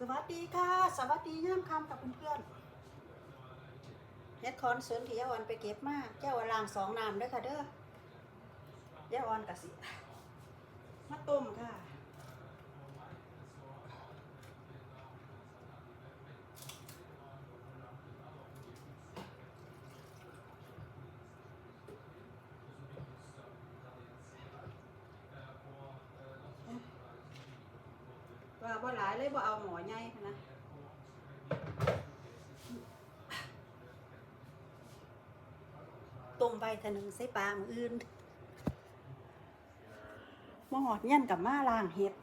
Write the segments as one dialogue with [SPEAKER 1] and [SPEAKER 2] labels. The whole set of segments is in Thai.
[SPEAKER 1] สวัสดีค่ะ สวัสดีย่ามคำกับเพื่อนๆเฮ็ดคอนเสริมที่ยาวันไปเก็บมาเจ้าว่าล้างสองน้ำด้วยค่ะเด้อยาวันกะสิมาต้มค่ะ ว่าบ่หลายเลยบ่เอาหมอใหญ่หั้นะต้มใบทะนึงใส่ปลามืออื่นมาหอดเงี้ยนกับมาล้างเห็ด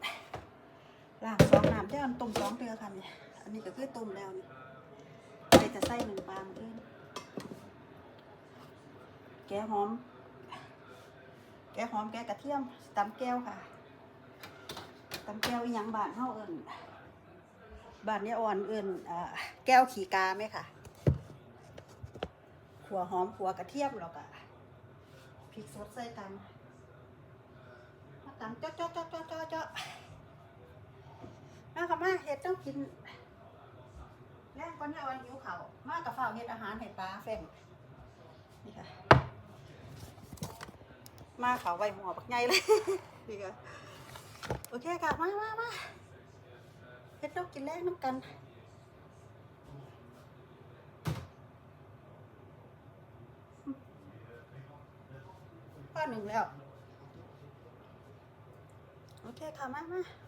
[SPEAKER 1] ล้างสองน้ำได้อันต้มสองเดือค่ะเนี่ยอันนี้ก็คือต้มแล้วนี่ไปจะใส่หนึ่งปลามืออื่นแกหอม แกหอมแกกระเทียมตำแก้วค่ะ ตำแก้วยังบานเฮาเอิ้นบานยายอ่อนเอิ้นอ่าแก้วขี่กาไหมค่ะขัวหอมขัวกระเทียมแล้วก็พริกสดใส่กันมาตำเจาะเจาะเจาะเจาะเจาะเจาะมาค่ะมาเฮ็ดต้องกินแรงก่อนยายอ่อนหิวเขามากับฝ้าวเฮ็ดอาหารให้ปลาแฟงนี่ค่ะมาเขาไว้หมอบักใหญ่เลยนี่ค่ะ แคค่ะมามามาเฮ็ดนกกินแรกน้ำกันข้อหนึ่งแล้ว โอเคค่ะ มามา